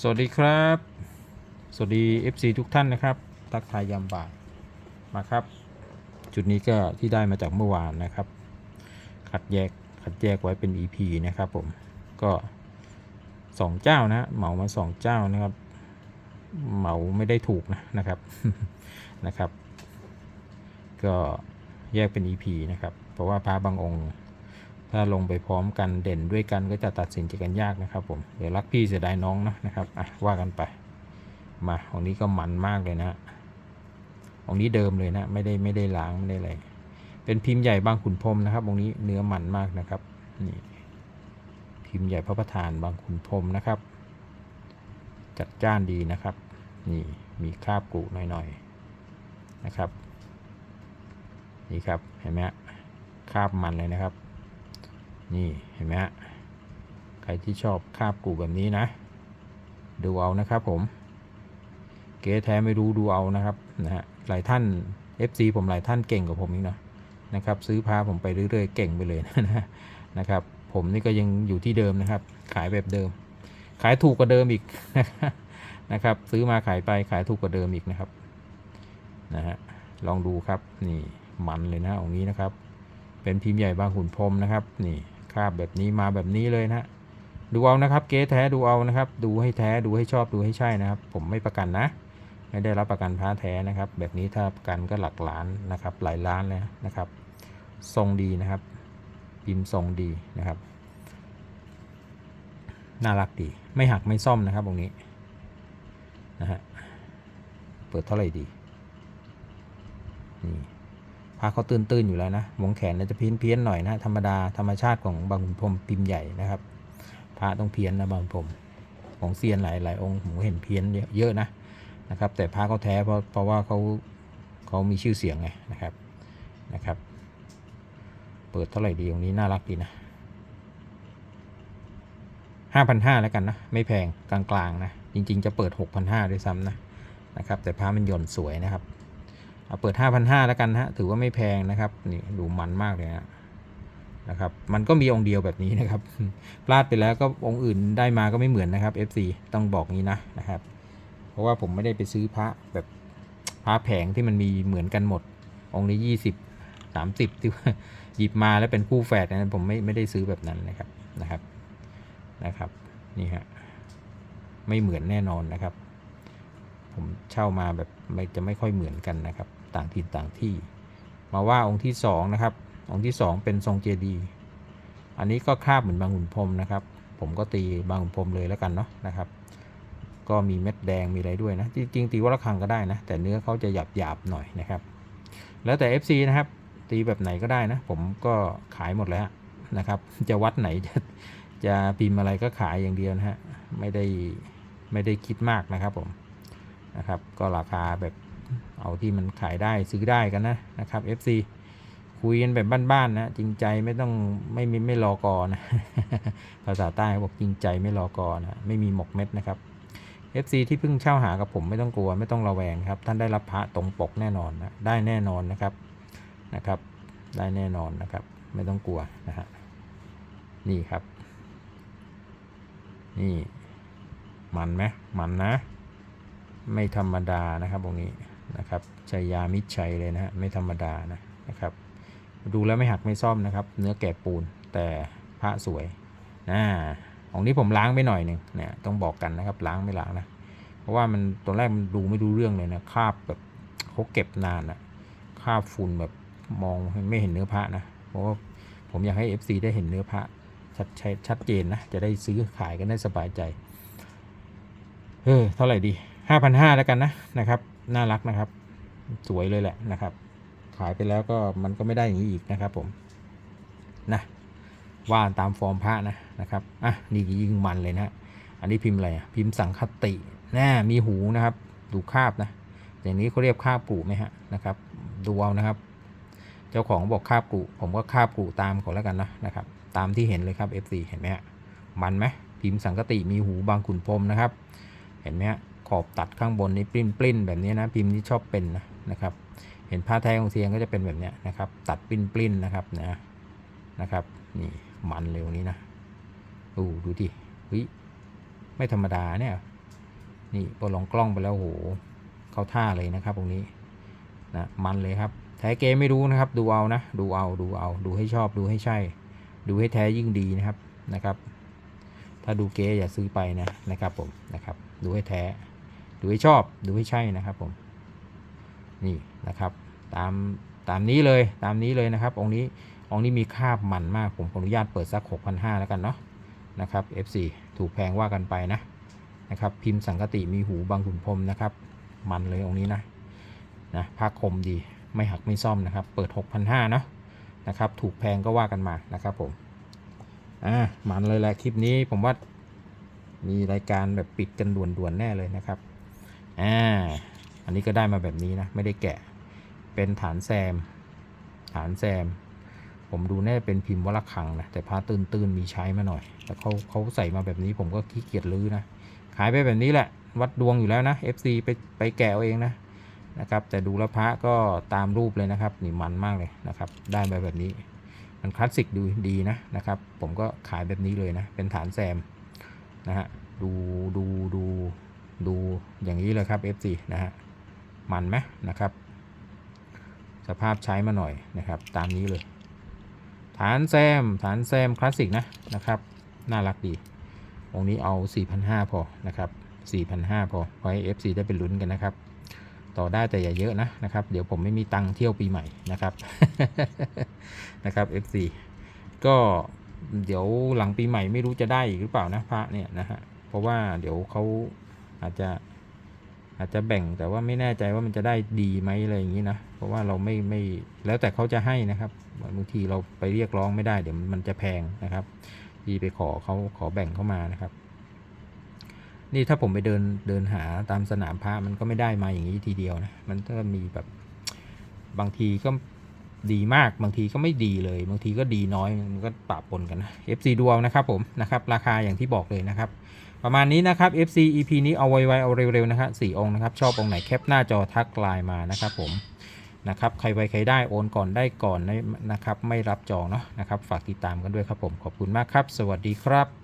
สวัสดีครับ สวัสดี FC ทุกท่านนะครับ ทักทายยามบ่ายมาครับ จุดนี้ก็ที่ได้มาจากเมื่อวานนะครับคัดแยกคัดแยกไว้เป็น EP นะครับผมก็สองเจ้านะเหมามาสองเจ้านะครับเหมาไม่ได้ถูกนะนะครับนะครับ ก็แยกเป็น EP นะครับ เพราะว่าพระบางองค์ ถ้าลงไปพร้อมกันเด่นด้วยกันก็จะตัดสินใจกันยากนะครับผมเดี๋ยวรักพี่เสียดายน้องนะนะครับอะว่ากันไปมาของนี้ก็มันมากเลยนะของนี้เดิมเลยนะไม่ได้ไม่ได้ล้างไม่ได้อะไรเป็นพิมพ์ใหญ่บางขุนพรมนะครับองนี้เนื้อมันมากนะครับนี่พิมพ์ใหญ่พระประธานบางขุนพรมนะครับ จัดจ้านดีนะครับนี่มีคราบกรุหน่อยๆนะครับ นี่ครับเห็นไหมคราบมันเลยนะครับ นี่เห็นไหมฮะใครที่ชอบคาบกูแบบนี้นะ ดูเอานะครับผม เก๋แท้ไม่รู้ดูเอานะครับนะฮะหลายท่าน FC ผมหลายท่านเก่งกว่าผมอีกนะนะครับ ซื้อพาผมไปเรื่อยๆเก่งไปเลยนะนะครับ ผมนี่ก็ยังอยู่ที่เดิมนะครับ ขายแบบเดิม ขายถูกกว่าเดิมอีกนะครับ ซื้อมาขายไปขายถูกกว่าเดิมอีกนะครับนะฮะลองดูครับนี่มันเลยนะองค์นี้นะครับ เป็นพิมพ์ใหญ่บางขุนพรมนะครับ นี่ คราบแบบนี้มาแบบนี้เลยนะดูเอานะครับเก๊แท้ดูเอานะครับ ดูให้แท้ดูให้ชอบดูให้ใช่นะครับ ผมไม่ประกันนะ ไม่ได้รับประกันพระแท้นะครับ แบบนี้ถ้าประกันก็หลักล้านนะครับ หลายล้านเลยนะครับ ทรงดีนะครับพิมพ์ทรงดีนะครับ น่ารักดี ไม่หักไม่ซ่อมนะครับตรงนี้นะฮะเปิดเท่าไหร่ดีนี่ พาเขาตื้นๆอยู่แล้วนะวงแขนเนี่ยจะเพี้ยนเพี้ยนๆหน่อยนะธรรมดาธรรมชาติของบางขุนพรมพิมพ์ใหญ่นะครับ พระต้องเพี้ยนนะบางขุนพรมของเซียนหลายหลายองค์ผมเห็นเพี้ยนเยอะเยอะนะนะครับ แต่พระเขาแท้เพราะเพราะว่าเขาเขามีชื่อเสียงไงนะครับนะครับ เปิดเท่าไหร่ดีตรงนี้น่ารักดีนะห้าพันห้าแล้วกันนะ ไม่แพงกลางๆนะ จริง ๆ จะเปิดหกพันห้าด้วยซ้ำนะนะครับ แต่พระมันหย่อนสวยนะครับ เอาเปิด 5,500แล้วกันฮะถือว่าไม่แพงนะครับนี่ดูมันมากเลยนะนะครับ มันก็มีองค์เดียวแบบนี้นะครับ พลาดไปแล้วก็องค์อื่นได้มาก็ไม่เหมือนนะครับ FC ต้องบอกงี้นะนะครับ เพราะว่าผมไม่ได้ไปซื้อพระแบบพระแผงที่มันมีเหมือนกันหมด องค์นี้20 30ที่ว่าหยิบมาแล้วเป็นคู่แฝดนั้นผมไม่ไม่ได้ซื้อแบบนั้นนะครับนะครับนะครับนี่ฮะไม่เหมือนแน่นอนนะครับ ผมเช่ามาแบบไม่จะไม่ค่อยเหมือนกันนะครับ ต่างถิ่นต่างที่ มาว่าองค์ที่สองนะครับ องค์ที่สองเป็นทรงเจดีอันนี้ก็คาบเหมือนบางขุนพรมนะครับ ผมก็ตีบางขุนพรมเลยแล้วกันเนาะนะครับ ก็มีเม็ดแดงมีอะไรด้วยนะ จริงๆตีวัดระฆังก็ได้นะ แต่เนื้อเขาจะหยาบหยาบหน่อยนะครับ แล้วแต่ FC นะครับ ตีแบบไหนก็ได้นะ ผมก็ขายหมดแล้วนะครับ จะวัดไหนจะจะพิมพ์อะไรก็ขายอย่างเดียวนะฮะ ไม่ได้ไม่ได้คิดมากนะครับผมนะครับ ก็ราคาแบบ เอาที่มันขายได้ซื้อได้กันนะนะครับ FC คุยกันแบบบ้านๆนะจริงใจไม่ต้องไม่มีไม่รอกอนะภาษาใต้บอกจริงใจไม่รอกอนะไม่มีหมกเม็ดนะครับ FC ที่เพิ่งเช่าหากับผมไม่ต้องกลัวไม่ต้องระแวงครับ ท่านได้รับพระตรงปกแน่นอนนะได้แน่นอนนะครับนะครับ ได้แน่นอนนะครับ ไม่ต้องกลัวนะฮะนี่ครับ นี่ มันไหมมันนะ ไม่ธรรมดานะครับตรงนี้ นะครับชัยยามิชัยเลยนะฮะไม่ธรรมดานะนะครับ ดูแล้วไม่หักไม่ซ่อมนะครับ เนื้อแกะปูนแต่พระสวยนะของนี้ผมล้างไปหน่อยหนึ่งเนี่ยต้องบอกกันนะครับล้างไม่ล้างนะเพราะว่ามันตอนแรกมันดูไม่รู้เรื่องเลยนะคราบแบบเขาเก็บนานนะคราบฝุ่นแบบมองไม่เห็นเนื้อพระนะเพราะว่าผมอยากให้ FC ได้เห็นเนื้อพระชัดชัดชัดเจนนะจะได้ซื้อขายกันได้สบายใจเออเท่าไหร่ดีห้าพันห้าแล้วกันนะนะครับ น่ารักนะครับ สวยเลยแหละนะครับ ขายไปแล้วก็มันก็ไม่ได้อย่างนี้อีกนะครับ ผมนะว่าตามฟอร์มพระนะนะครับอะนี่ยิงมันเลยนะอันนี้พิมพ์อะไรอะพิมพ์สังคติแน่มีหูนะครับ ดูคาบนะอย่างนี้เขาเรียกคาบกูไหมฮะนะครับ ดูเอานะครับ เจ้าของบอกคาบกูผมก็คาบกูตามเขาแล้วกันนะนะครับ ตามที่เห็นเลยครับ FC เห็นไหมฮะมันไหมพิมพ์สังคติมีหูบางขุนพรมนะครับ เห็นไหมฮะ อบตัดข้างบนนี่ปริ้นปริ้นแบบนี้นะพิมพ์ที่ชอบเป็นนะนะครับ เห็นผ้าแท้ของเซียงก็จะเป็นแบบนี้นะครับ ตัดปริ้นปริ้นนะครับนะนะครับนี่มันเร็วนี้นะดูดูดิเฮ้ยไม่ธรรมดาเนี่ยนี่พอลองกล้องไปแล้วโหเข้าท่าเลยนะครับตรงนี้นะมันเลยครับแท้เกมไม่รู้นะครับ ดูเอานะ ดูเอาดูเอา ดูให้ชอบดูให้ใช่ ดูให้แท้ยิ่งดีนะครับนะครับ ถ้าดูเกอย่าซื้อไปนะนะครับผมนะครับ ดูให้แท้ ดูให้ชอบดูให้ใช่นะครับผมนี่นะครับตามตามนี้เลยตามนี้เลยนะครับองค์นี้องค์นี้มีคาบมันมากผมขออนุญาตเปิดสัก 6,500 แล้วกันเนาะนะครับ F4 ถูกแพงว่ากันไปนะนะครับพิมพ์สังกติมีหูบางขุนพรมนะครับมันเลยองค์นี้นะนะภาคคมดีไม่หักไม่ซ่อมนะครับ เปิด 6,500เนาะนะครับถูกแพงก็ว่ากันมานะครับผมอ่ามันเลยแหละคลิปนี้ผมว่ามีรายการแบบปิดกันด่วนๆแน่เลยนะครับ อ่าอันนี้ก็ได้มาแบบนี้นะ ไม่ได้แกะ เป็นฐานแซม ฐานแซม ผมดูแน่เป็นพิมพ์วัลคังนะ แต่พาตื่นตื่นๆมีใช้มาหน่อย แต่เขาเขาใส่มาแบบนี้ผมก็ขี้เกียจลื้อนะ ขายไปแบบนี้แหละ วัดดวงอยู่แล้วนะ FC ไปไปแกะเอาเองนะนะครับ แต่ดูแลวพระก็ตามรูปเลยนะครับ นี่มันมากเลยนะครับ ได้มาแบบนี้ มันคลาสสิกดูดีนะนะครับ ผมก็ขายแบบนี้เลยนะ เป็นฐานแซมนะฮะ ดูดูดู ดูอย่างนี้เลยครับ FC นะฮะมันไหมนะครับ สภาพใช้มาหน่อยนะครับ ตามนี้เลย ฐานแซมฐานแซมคลาสสิกนะนะครับ น่ารักดีองนี้เอา 4,500 พอนะครับ 4,500 พอไว้ FC ได้เป็นลุ้นกันนะครับ ต่อได้แต่อย่าเยอะนะนะครับ เดี๋ยวผมไม่มีตังค์เที่ยวปีใหม่นะครับนะครับ FC ก็เดี๋ยวหลังปีใหม่ไม่รู้จะได้อีกหรือเปล่านะพระเนี่ยนะฮะเพราะว่าเดี๋ยวเขา อาจจะอาจจะแบ่งแต่ว่าไม่แน่ใจว่ามันจะได้ดีไหมอะไรอย่างนี้นะ เพราะว่าเราไม่ไม่แล้วแต่เขาจะให้นะครับบางทีเราไปเรียกร้องไม่ได้เดี๋ยวมันจะแพงนะครับที่ไปขอเขาขอแบ่งเข้ามานะครับ นี่ถ้าผมไปเดินเดินหาตามสนามพระมันก็ไม่ได้มาอย่างนี้ทีเดียวนะมันก็มีแบบบางทีก็ดีมากบางทีก็ไม่ดีเลย บางทีก็ดีน้อยมันก็ปะปนกันนะ FC ดูเอานะครับผมนะครับ ราคาอย่างที่บอกเลยนะครับ ประมาณนี้นะครับ FC EP นี้เอาไวๆเอาเร็วๆนะครับสี่องค์นะครับ ชอบองค์ไหนแคปหน้าจอทักไลน์มานะครับผมนะครับใครไวใครได้โอนก่อนได้ก่อนนะครับ ไม่รับจองเนาะนะครับ ฝากติดตามกันด้วยครับผมขอบคุณมากครับ สวัสดีครับ